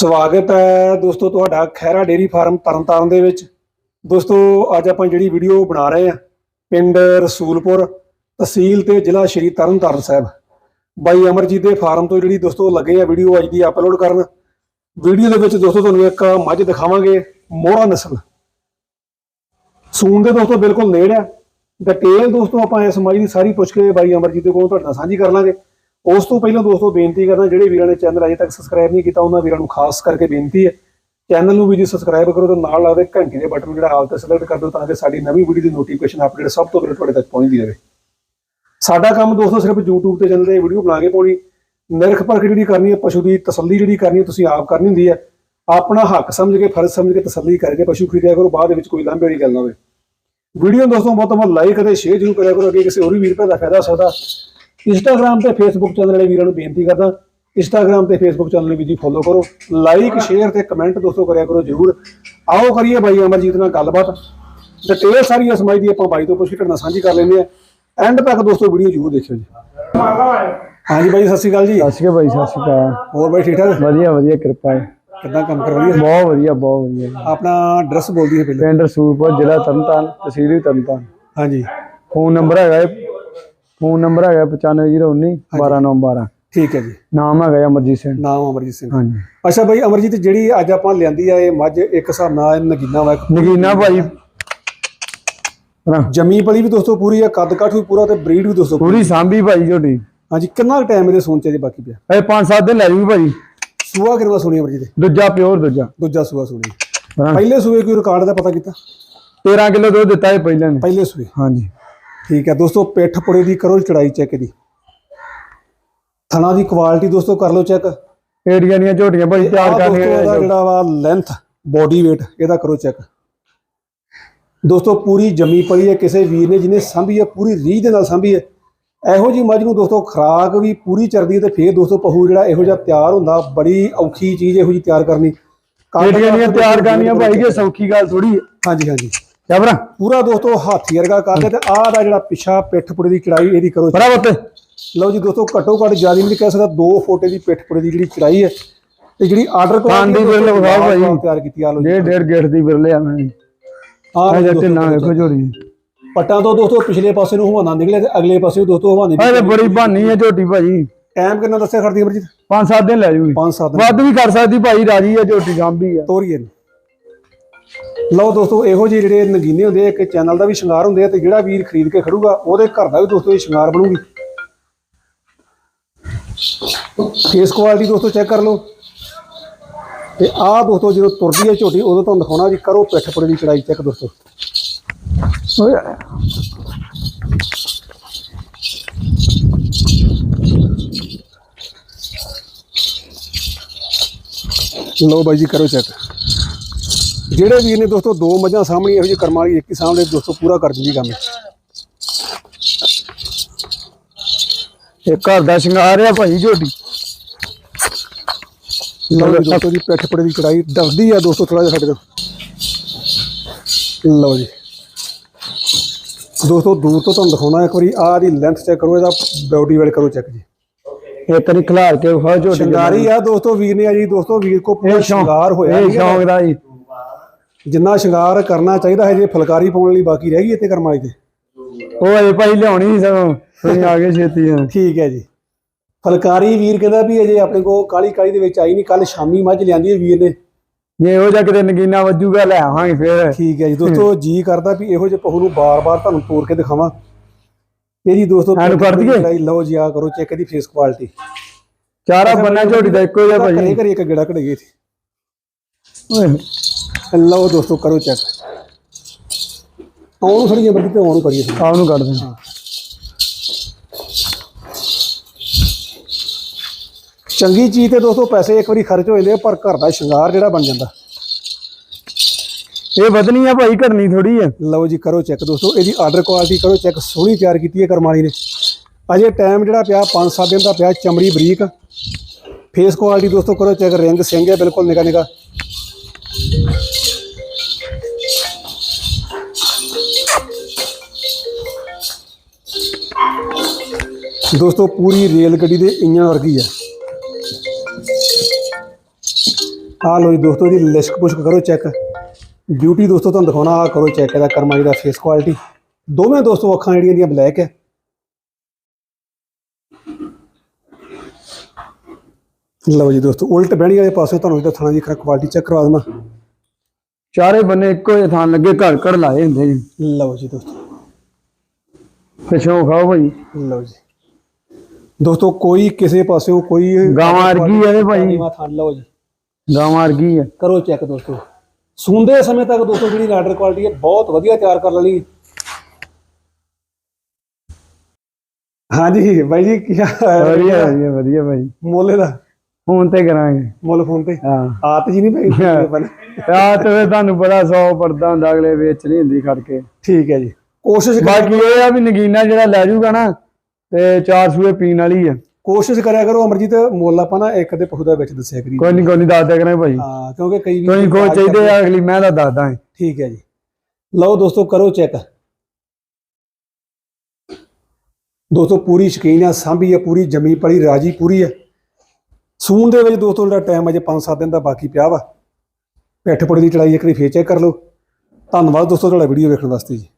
ਸਵਾਗਤ ਹੈ ਦੋਸਤੋ ਤੁਹਾਡਾ ਖੈਰਾ ਡੇਰੀ ਫਾਰਮ ਤਰਨਤਾਰਨ ਦੇ ਵਿੱਚ। ਦੋਸਤੋ, ਅੱਜ ਆਪਾਂ ਜਿਹੜੀ ਵੀਡੀਓ ਬਣਾ ਰਹੇ ਹਾਂ, ਪਿੰਡ ਰਸੂਲਪੁਰ ਤਹਿਸੀਲ ਤੇ ਜ਼ਿਲ੍ਹਾ ਸ਼੍ਰੀ ਤਰਨਤਾਰਨ ਸਾਹਿਬ। ਬਾਈ ਅਮਰਜੀਤ ਦੇ ਫਾਰਮ ਤੋਂ ਜਿਹੜੀ ਦੋਸਤੋ ਲੱਗੇ ਆ ਵੀਡੀਓ ਅੱਜ ਦੀ ਅਪਲੋਡ ਕਰਨ। ਵੀਡੀਓ ਦੇ ਵਿੱਚ ਦੋਸਤੋ ਤੁਹਾਨੂੰ ਇੱਕ ਮੱਝ ਦਿਖਾਵਾਂਗੇ, ਮੋਹਰਾ ਨਸਲ। ਸੂਨ ਦੇ ਦੋਸਤੋ ਬਿਲਕੁਲ ਨੇੜ ਆ। ਡਿਟੇਲ ਦੋਸਤੋ ਆਪਾਂ ਇਸ ਮੱਝ ਦੀ ਸਾਰੀ ਪੁੱਛ ਕੇ ਬਾਈ ਅਮਰਜੀਤ ਦੇ ਕੋਲ ਤੁਹਾਡੇ ਨਾਲ ਸਾਂਝੀ ਕਰ ਲਾਂਗੇ। ਉਸ ਤੋਂ ਪਹਿਲਾਂ ਦੋਸਤੋ ਬੇਨਤੀ ਕਰਦਾ, ਜਿਹੜੇ ਵੀਰਾਂ ਨੇ ਚੈਨਲ ਅਜੇ ਤੱਕ ਸਬਸਕ੍ਰਾਈਬ ਨਹੀਂ ਕੀਤਾ, ਉਹਨਾਂ ਵੀਰਾਂ ਨੂੰ ਖਾਸ ਕਰਕੇ ਬੇਨਤੀ ਹੈ ਚੈਨਲ ਨੂੰ ਵੀ ਜੀ ਸਬਸਕ੍ਰਾਈਬ ਕਰੋ ਤੇ ਨਾਲ ਲੱਗਦੇ ਘੰਟੀ ਦੇ ਬਟਨ ਜਿਹੜਾ ਹਾਲ ਤੇ ਸਿਲੈਕਟ ਕਰ ਦਿਓ ਤਾਂ ਕਿ ਸਾਡੀ ਨਵੀਂ ਵੀਡੀਓ ਦੀ ਨੋਟੀਫਿਕੇਸ਼ਨ ਅਪਡੇਟ ਸਭ ਤੋਂ ਪਹਿਲਾਂ ਤੁਹਾਡੇ ਤੱਕ ਪਹੁੰਚਦੀ ਰਹੇ। ਸਾਡਾ ਕੰਮ ਦੋਸਤੋ ਸਿਰਫ YouTube ਤੇ ਚੈਨਲ ਤੇ ਵੀਡੀਓ ਬਣਾ ਕੇ ਪਾਉਣੀ, ਨਿਰਖ ਪਰਖ ਜਿਹੜੀ ਕਰਨੀ ਹੈ, ਪਸ਼ੂ ਦੀ ਤਸੱਲੀ ਜਿਹੜੀ ਕਰਨੀ ਤੁਸੀਂ ਆਪ ਕਰਨੀ ਹੁੰਦੀ ਹੈ, ਆਪਣਾ ਹੱਕ ਸਮਝ ਕੇ, ਫਰਜ਼ ਸਮਝ ਕੇ ਤਸੱਲੀ ਕਰਕੇ ਪਸ਼ੂ ਖਰੀਦਿਆ ਕਰੋ, ਬਾਅਦ ਵਿੱਚ ਕੋਈ ਲਾਂਭੇ ਵਾਲੀ ਗੱਲ ਨਾ ਹੋਵੇ। ਵੀਡੀਓ ਦੋਸਤੋ ਬਹੁਤ ਬਹੁਤ ਲਾਈਕ ਅਤੇ ਸ਼ੇਅਰ ਜ਼ਰੂਰ ਕਰਿਆ ਕਰੋ, ਅੱਗੇ ਕਿਸੇ ਹੋਰ ਵੀ ਵੀਰ ਭਰਾ ਦਾ ਫਾਇਦਾ ਹੋ ਸਕਦਾ। ਇੰਸਟਾਗ੍ਰam ਤੇ ਫੇਸਬੁੱਕ ਚੈਨਲ ਵਾਲੇ ਵੀਰਾਂ ਨੂੰ ਬੇਨਤੀ ਕਰਦਾ ਇੰਸਟਾਗ੍ਰam ਤੇ ਫੇਸਬੁੱਕ ਚੈਨਲ ਨੂੰ ਵੀ ਜੀ ਫੋਲੋ ਕਰੋ ਲਾਈਕ ਸ਼ੇਅਰ ਤੇ ਕਮੈਂਟ ਦੋਸਤੋ ਕਰਿਆ ਕਰੋ ਜਰੂਰ। ਆਓ ਕਰੀਏ ਬਾਈ ਅਮਰਜੀਤ ਨਾਲ ਗੱਲਬਾਤ। ਡਿਟੇਲ ਸਾਰੀ ਇਸ ਮਾਈ ਦੀ ਆਪਾਂ ਬਾਈ ਤੋਂ ਪੁੱਛ ਕੇ ਤੁਹਾਡੇ ਨਾਲ ਸਾਂਝੀ ਕਰ ਲੈਂਦੇ ਆ ਐਂਡ ਤੱਕ ਦੋਸਤੋ ਵੀਡੀਓ ਜਰੂਰ ਦੇਖਿਓ ਜੀ। ਹਾਂਜੀ ਬਾਈ ਸਤਿ ਸ਼੍ਰੀ ਅਕਾਲ ਜੀ। ਸਤਿ ਸ਼੍ਰੀ ਅਕਾਲ ਭਾਈ ਸਤਿ ਸ਼੍ਰੀ ਅਕਾਲ। ਹੋਰ ਬਾਈ ਠੀਕ ਠਾਕ? ਵਧੀਆ ਵਧੀਆ ਕਿਰਪਾ ਹੈ। ਕਿੱਦਾਂ ਕੰਮ ਕਰ ਰਹੀ ਹੈ? ਬਹੁਤ ਵਧੀਆ ਬਹੁਤ ਵਧੀਆ। ਆਪਣਾ ਐਡਰੈਸ ਬੋਲ ਦਈਏ ਪਹਿਲਾਂ। ਪਿੰਡ ਰਸੂਲਪੁਰ ਜ਼ਿਲ੍ਹਾ ਤਰਨਤਾਰਨ ਤਹਿਸੀਲ ਤਰਨਤਾਰਨ ਹਾਂਜੀ। ਫੋਨ ਨੰਬਰ ਹੈਗਾ ਹੈ ਫੋਨ ਨੰਬਰ ਹੈਗਾ 9519 12912 ਠੀਕ ਹੈ ਜੀ। ਨਾਮ ਹੈਗਾ ਅਮਰਜੀਤ ਸਿੰਘ। ਨਾਮ ਅਮਰਜੀਤ ਸਿੰਘ। ਹਾਂਜੀ। ਅੱਛਾ ਬਾਈ ਅਮਰਜੀਤ ਜਿਹੜੀ ਅੱਜ ਆਪਾਂ ਲਿਆਂਦੀ ਆ ਇਹ ਮੱਝ ਇੱਕ ਹਿਸਾਬ ਨਾਲ ਨਗੀਨਾ ਵਾ ਨਗੀਨਾ ਭਾਈ। ਜਮੀ ਪਲੀ ਵੀ ਦੋਸਤੋ ਪੂਰੀ ਆ ਕੱਦ ਕਾਠ ਵੀ ਪੂਰਾ ਤੇ ਬਰੀਡ ਵੀ ਦੋਸਤੋ ਪੂਰੀ ਸਾਂਭੀ ਭਾਈ ਝੋਟੀ ਹਾਂਜੀ ਕਿੰਨਾ ਟਾਈਮ ਇਹਦੇ ਸੋਚ ਚ ਬਾਕੀ ਪਿਆ? ਇਹ 5-7 ਦਿਨ ਲੈ ਜੂਗੀ ਭਾਈ। ਸੂਆ ਕਿੰਨਾ ਸੋਣੀ ਅਮਰਜੀਤ? ਦੂਜਾ ਪਿਓਰ ਦੂਜਾ। ਦੂਜਾ ਸੂਆ ਸੋਣੀ। ਪਹਿਲੇ ਸੂਏ ਕੋਈ ਰਿਕਾਰਡ ਦਾ ਪਤਾ ਕੀਤਾ? 13 ਕਿਲੋ ਦੁੱਧ ਦਿੱਤਾ ਇਹ ਪਹਿਲਾਂ ਨੇ। ਪਹਿਲੇ ਸੂਏ। ਹਾਂਜੀ। ਠੀਕ ਹੈ ਦੋਸਤੋ ਪਿੱਠ ਪੁੜੇ ਦੀ ਕਰੋ ਚੜਾਈ ਚੈੱਕ ਦੀ। ਥਣਾ ਦੀ ਕੁਆਲਿਟੀ ਦੋਸਤੋ ਕਰ ਲਓ ਚੈੱਕ ਏੜੀਆਂ ਦੀਆਂ ਝੋਟੀਆਂ ਭਾਈ ਤਿਆਰ ਦੋਸਤੋ ਇਹਦਾ ਕਰਨੀਆਂ ਜਿਹੜਾ ਵਾ ਲੈਂਥ ਬੋਡੀ weight ਇਹਦਾ ਕਰੋ ਚੈੱਕ ਦੋਸਤੋ ਪੂਰੀ ਜੰਮੀ ਪਈ ਹੈ ਕਿਸੇ ਵੀਰ ਨੇ ਜਿਹਨੇ ਸਾਂਭੀ ਹੈ ਪੂਰੀ ਰੀਝ ਦੇ ਨਾਲ ਸਾਂਭੀ ਹੈ। ਇਹੋ ਜੀ ਮੱਝ ਨੂੰ ਦੋਸਤੋ ਖਰਾਕ ਵੀ ਪੂਰੀ ਚਰਦੀ ਤੇ ਫੇਰ ਦੋਸਤੋ ਪਹੂ ਜਿਹੜਾ ਇਹੋ ਜਿਹਾ ਤਿਆਰ ਹੁੰਦਾ ਬੜੀ ਔਖੀ ਚੀਜ਼ ਇਹੋ ਜੀ ਤਿਆਰ ਕਰਨੀ। ਏੜੀਆਂ ਦੀਆਂ ਤਿਆਰ ਕਰਨੀਆਂ ਭਾਈ ਇਹ ਸੌਖੀ ਗੱਲ ਥੋੜੀ ਹੈ। ਹਾਂਜੀ ਹਾਂਜੀ। ਕਿਆ ਭਰਾ? ਪੂਰਾ ਦੋਸਤੋ ਹਾਥੀ ਵਰਗਾ ਕਰਦੇ ਤੇ ਆਹ ਦਾ ਜਿਹੜਾ ਪਿੱਛਾ ਪਿੱਠ ਪੁੜੇ ਦੀ ਚੜਾਈ ਇਹਦੀ ਕਰੋ ਭਰਾ ਪੁੱਤ ਲਓ ਜੀ ਦੋਸਤੋ ਘੱਟੋ ਘੱਟ ਜ਼ਿਆਦਾ ਨਹੀਂ ਕਹਿ ਸਕਦਾ 2 ਫੁੱਟ ਦੀ ਪਿੱਠ ਪੁੜੇ ਦੀ ਜਿਹੜੀ ਚੜਾਈ ਹੈ ਤੇ ਜਿਹੜੀ ਆਰਡਰ ਹਾਂ ਦੀ ਬਿਰਲੇ ਵਿਖਾਓ ਭਾਈ। ਤਿਆਰ ਕੀਤੀ ਆ ਲਓ ਜੀ। ਡੇਢ ਡੇਢ ਗੇਟ ਦੀ ਬਿਰਲੇ ਆ ਮੈਂ ਆਹ ਆ ਲਓ ਜਾ ਦੋਸਤੋ, ਢਿੱਲਾਂ ਵੇਖੋ ਝੋਟੀ ਪੱਟਾਂ ਤੋਂ ਦੋਸਤੋ ਪਿਛਲੇ ਪਾਸੇ ਨੂੰ ਹਵਾਨਾ ਨਿਕਲਿਆ ਤੇ ਅਗਲੇ ਪਾਸੇ ਨੂੰ ਦੋਸਤੋ ਹਵਾਨੇ ਤੇ ਬੜੀ ਬਹਾਨੀ ਹੈ ਝੋਟੀ ਭਾਜੀ। ਟਾਈਮ ਕਿੰਨਾ ਦੱਸਿਆ ਖੜਦੀ ਅਮਰਜੀਤ? ਪੰਜ ਸੱਤ ਦਿਨ ਲੈ ਜੂਗੀ। 5-7 ਦਿਨ। ਵੱਧ ਵੀ ਕਰ ਸਕਦੀ ਭਾਈ ਰਾਜੀ ਹੈ ਝੋਟੀ ਗਾਂਭੀ ਆ ਤੋਰੀਏ ਨੂੰ। ਲਓ ਦੋਸਤੋ ਇਹੋ ਜਿਹੇ ਜਿਹੜੇ ਨਗੀਨੇ ਹੁੰਦੇ ਆ ਇੱਕ ਚੈਨਲ ਦਾ ਵੀ ਸ਼ਿੰਗਾਰ ਹੁੰਦੇ ਆ ਤੇ ਜਿਹੜਾ ਵੀਰ ਖਰੀਦ ਕੇ ਖੜੂਗਾ ਉਹਦੇ ਘਰ ਦਾ ਵੀ ਦੋਸਤੋ ਇਹ ਸ਼ਿੰਗਾਰ ਬਣੂਗੀ। ਫੇਸ ਕੁਆਲਿਟੀ ਦੋਸਤੋ ਚੈੱਕ ਕਰ ਲਓ। ਤੇ ਆਹ ਦੋਸਤੋ ਜਦੋਂ ਤੁਰਦੀ ਹੈ ਝੋਟੀ ਉਦੋਂ ਤੁਹਾਨੂੰ ਦਿਖਾਉਣਾ ਜੀ ਕਰੋ ਪਿੱਠ ਪੁੜੇ ਦੀ ਚੜਾਈ ਚੈੱਕ ਦੋਸਤੋ। ਓਏ, ਲਓ ਬਾਈ ਜੀ ਕਰੋ ਚੈੱਕ ਜਿਹੜੇ ਵੀਰ ਨੇ ਦੋਸਤੋ ਦੋ ਮੱਝਾਂ ਸਾਹਮਣੇ ਇਹੋ ਜਿਹੇ ਕਰਮਾਂ ਵਾਲੀ ਇੱਕ ਹੀ ਸਾਹਮਣੇ ਦੋਸਤੋ ਪੂਰਾ ਕਰ ਦਿੰਦੀ ਕੰਮ। ਇਹ ਘਰ ਦਾ ਸ਼ਿੰਗਾਰ ਆ ਭਾਈ ਝੋਟੀ। ਲਓ ਜੀ ਦੋਸਤੋ ਦੀ ਪਿੱਠ ਪੁੜੇ ਦੀ ਚੜਾਈ ਡਰਦੀ ਆ ਦੋਸਤੋ ਥੋੜਾ ਜਿਹਾ ਸਾਡੇ ਤੋਂ। ਲਓ ਜੀ। ਦੋਸਤੋ ਦੂਰ ਤੋਂ ਤੁਹਾਨੂੰ ਦਿਖਾਉਣਾ ਇੱਕ ਵਾਰੀ ਆਹ ਦੀ ਲੈਂਥ ਚੈੱਕ ਕਰੋ ਇਹਦਾ ਬਾਡੀ ਵੇਲ ਕਰੋ ਚੈੱਕ ਜੀ। ਇਹ ਤਰੀ ਖਿਲਾਰ ਕੇ ਵਿਖਾਓ ਝੋਟੀ ਸ਼ਿੰਗਾਰੀ ਆ ਦੋਸਤੋ ਵੀਰ ਨੇ ਆ ਜੀ ਦੋਸਤੋ ਵੀਰ ਕੋ ਪੂਰਾ ਸ਼ਿੰਗਾਰ ਹੋਇਆ ਇਹ। ਸ਼ੌਂਕ ਦਾ ਜੀ। ਜਿੰਨਾ ਸ਼ਿੰਗਾਰ ਕਰਨਾ ਚਾਹੀਦਾ ਹੈ ਜੇ ਫੁਲਕਾਰੀ ਪਾਉਣ ਲਈ ਬਾਕੀ ਰਹਿ ਗਈ ਇੱਥੇ ਕਰਮਾਈ ਤੇ? ਉਹ ਅਜੇ ਭਾਈ ਲਿਆਉਣੀ ਸੀ ਸਗੋਂ ਤੁਸੀਂ ਆ ਗਏ ਛੇਤੀ ਆ ਠੀਕ ਹੈ ਜੀ। ਫੁਲਕਾਰੀ ਵੀਰ ਕਹਿੰਦਾ ਵੀ ਅਜੇ ਆਪਣੇ ਕੋ ਕਾਲੀ ਕਾਲੀ ਦੇ ਵਿੱਚ ਆਈ ਨਹੀਂ ਕੱਲ ਸ਼ਾਮੀ ਮੱਝ ਲਿਆਂਦੀ ਹੈ ਵੀਰ ਨੇ। ਜੇ ਇਹੋ ਜਿਹਾ ਕਿਤੇ ਨਗੀਨਾ ਵੱਜੂਗਾ ਲੈ ਆਵਾਂਗੇ ਫੇਰ। ਠੀਕ ਹੈ ਜੀ ਦੋਸਤੋ ਜੀ ਕਰਦਾ ਵੀ ਇਹੋ ਜਿਹੇ ਪਹੂ ਨੂੰ ਬਾਰ-ਬਾਰ ਤੁਹਾਨੂੰ ਤੋੜ ਕੇ ਦਿਖਾਵਾਂ। ਇਹਦੀ ਦੋਸਤੋ ਐਨੂੰ ਕਰ ਦਈਏ? ਲਓ ਜੀ ਆ ਕਰੋ ਚੈੱਕ ਦੀ ਫੇਸ ਕੁਆਲਿਟੀ ਚਾਰਾ ਬੰਨਾ ਝੋਟੀ ਦਾ ਇੱਕੋ ਜਿਹਾ ਭਾਈ। ਘਰੇ ਇੱਕ ਗੇੜਾ ਘੜੇਗੇ ਓਏ। ਲਓ ਦੋਸਤੋ ਕਰੋ ਚੈੱਕ ਆਉਣ ਥੋੜੀ ਜਿਹੀ ਬੱਤੀ ਤੇ ਆਉਣ ਕਰੀਏ ਥੋੜ੍ਹੀ। ਆਪ ਨੂੰ ਕੱਢ ਦੇ ਚੰਗੀ ਚੀਜ਼ ਤੇ ਦੋਸਤੋ ਪੈਸੇ ਇੱਕ ਵਾਰੀ ਖਰਚ ਹੋ ਜਾਂਦੇ ਆ, ਪਰ ਘਰ ਦਾ ਸ਼ਿੰਗਾਰ ਜਿਹੜਾ ਬਣ ਜਾਂਦਾ। ਇਹ ਵਧਣੀ ਆ ਭਾਈ ਘਟਣੀ ਥੋੜੀ ਆ। ਲਓ ਜੀ ਕਰੋ ਚੈੱਕ ਦੋਸਤੋ ਇਹਦੀ ਆਰਡਰ ਕੁਆਲਿਟੀ ਕਰੋ ਚੈੱਕ ਸੋਹਣੀ ਤਿਆਰ ਕੀਤੀ ਹੈ ਕਰਮਾਲੀ ਨੇ। ਅਜੇ ਟਾਈਮ ਜਿਹੜਾ ਪਿਆ 5-7 ਦਿਨ ਦਾ ਪਿਆ ਚਮੜੀ ਬਰੀਕ। ਫੇਸ ਕੁਆਲਿਟੀ ਦੋਸਤੋ ਕਰੋ ਚੈੱਕ ਰਿੰਗ ਸਿੰਘ ਹੈ ਬਿਲਕੁਲ ਨਿਕਾ ਨਿਕਾ ਦੋਸਤੋ, ਪੂਰੀ ਰੇਲ ਗੱਡੀ ਦੇ ਇੰਜਣ ਵਰਗੀ ਹੈ। ਆ ਲੋ ਜੀ ਦੋਸਤੋ ਦੀ ਲਿਸ਼ਕ ਪੁਸ਼ਕ ਕਰੋ, ਚੈੱਕ। ਬਿਊਟੀ ਦੋਸਤੋ, ਤੁਹਾਨੂੰ ਦਿਖਾਉਣਾ ਆ ਕਰੋ ਚੈੱਕ, ਇਹਦਾ ਜੀ ਦਾ ਫੇਸ ਕੁਆਲਿਟੀ ਦੋਵੇਂ ਦੋਸਤੋ ਅੱਖਾਂ ਜਿਹੜੀਆਂ ਦੀਆਂ ਬਲੈਕ ਹੈ। ਲਓ ਜੀ ਦੋਸਤੋ ਉਲਟ ਬਹਿਣੀ ਵਾਲੇ ਪਾਸੇ ਤੁਹਾਨੂੰ ਇਹਦਾ ਥਣਾ ਦੀ ਕੁਆਲਿਟੀ ਚੈੱਕ ਕਰਵਾ ਦੇਣਾ ਚਾਰੇ ਬੰਨੇ ਇੱਕੋ ਜਿਹੇ ਥਾਂ ਲੱਗੇ ਘੜ ਘੜ ਲਾਏ ਹੁੰਦੇ ਜੀ। ਲਓ ਜੀ ਦੋਸਤੋ। ਪਿਛੋਂ ਖਾਓ ਭਾਈ। ਲਓ ਜੀ। ਦੋਸਤੋ ਕੋਈ ਕਿਸੇ ਪਾਸਿਓਂ ਕੋਈ ਗਾਵਾਂ ਵਰਗੀ ਆ ਇਹ ਭਾਈ। ਨੀਵਾਂ ਲਓ ਜੀ। ਗਾਵਾਂ ਵਰਗੀ ਆ। ਕਰੋ ਚੈੱਕ ਦੋਸਤੋ। ਸੁਣਦੇ ਸਮੇਂ ਤੱਕ ਦੋਸਤੋ ਜਿਹੜੀ ਰਾਡਰ ਕੁਆਲਿਟੀ ਹੈ ਬਹੁਤ ਵਧੀਆ ਤਿਆਰ ਕਰ ਲਈ ਹਾਂਜੀ ਬਾਈ ਜੀ ਕੀ ਹਾਲ ਹੈ? ਵਧੀਆ ਵਧੀਆ ਵਧੀਆ ਭਾਈ। ਮੁੱਲ ਦਾ। ਫੋਨ ਤੇ ਕਰਾਂਗੇ। ਮੁੱਲ ਫੋਨ ਤੇ? ਹਾਂ। ਆਤ ਜੀ ਨਹੀਂ ਪਈ ਰਾਤ ਵੇ ਤੁਹਾਨੂੰ ਪਤਾ 100 ਪਰਦਾ ਹੁੰਦਾ ਅਗਲੇ ਵੇਚ ਨਹੀਂ ਹੁੰਦੀ ਖੜ ਕੇ ਠੀਕ ਹੈ ਜੀ। ਕੋਸ਼ਿਸ਼ ਕਰ ਬਾਕੀ ਇਹ ਆ ਵੀ ਨਗੀਨਾ ਜਿਹੜਾ ਲੈ ਜਾਊਗਾ ਨਾ ਤੇ ਚਾਰ ਸੂਏ ਪੀਣ ਵਾਲੀ ਆ। ਕੋਸ਼ਿਸ਼ ਕਰਿਆ ਕਰੋ ਅਮਰਜੀਤ ਮੁੱਲ ਆਪਾਂ ਨਾ ਇੱਕ ਦੇ ਪਸ਼ੂ ਦਾ ਵਿੱਚ ਦੱਸਿਆ ਕਰੀ ਕੋਈ ਨਹੀਂ ਕੋਈ ਨਹੀਂ ਦੱਸ ਦਿਆ ਕਰਾਂਗੇ ਭਾਈ। ਹਾਂ ਕਿਉਂਕਿ ਕਈ ਕੋਈ ਕੋਈ ਚਾਹੀਦੇ ਆ ਅਗਲੀ ਮੈਂ ਦਾ ਦੱਸਦਾ ਹਾਂ। ਠੀਕ ਹੈ ਜੀ। ਲਓ ਦੋਸਤੋ ਕਰੋ ਚੈੱਕ। ਦੋਸਤੋ ਪੂਰੀ ਸ਼ਕੀਨ ਆ ਸਾਂਭੀ ਆ ਪੂਰੀ ਜਮੀ ਪੜੀ ਰਾਜੀ ਪੂਰੀ ਹੈ ਸੂਨ ਦੇ ਵਿੱਚ ਦੋਸਤੋ ਜਿਹੜਾ ਟਾਈਮ ਅਜੇ 5-7 ਦਿਨ ਦਾ ਬਾਕੀ ਪਿਆ ਵਾ, ਪਿੱਠ ਪੁੜੀ ਦੀ ਚੜਾਈ ਇੱਕ ਵਾਰੀ ਫੇਰ ਚੈੱਕ ਕਰ ਲਓ। ਧੰਨਵਾਦ ਦੋਸਤੋ ਤੁਹਾਡਾ ਵੀਡੀਓ ਵੇਖਣ ਵਾਸਤੇ ਜੀ।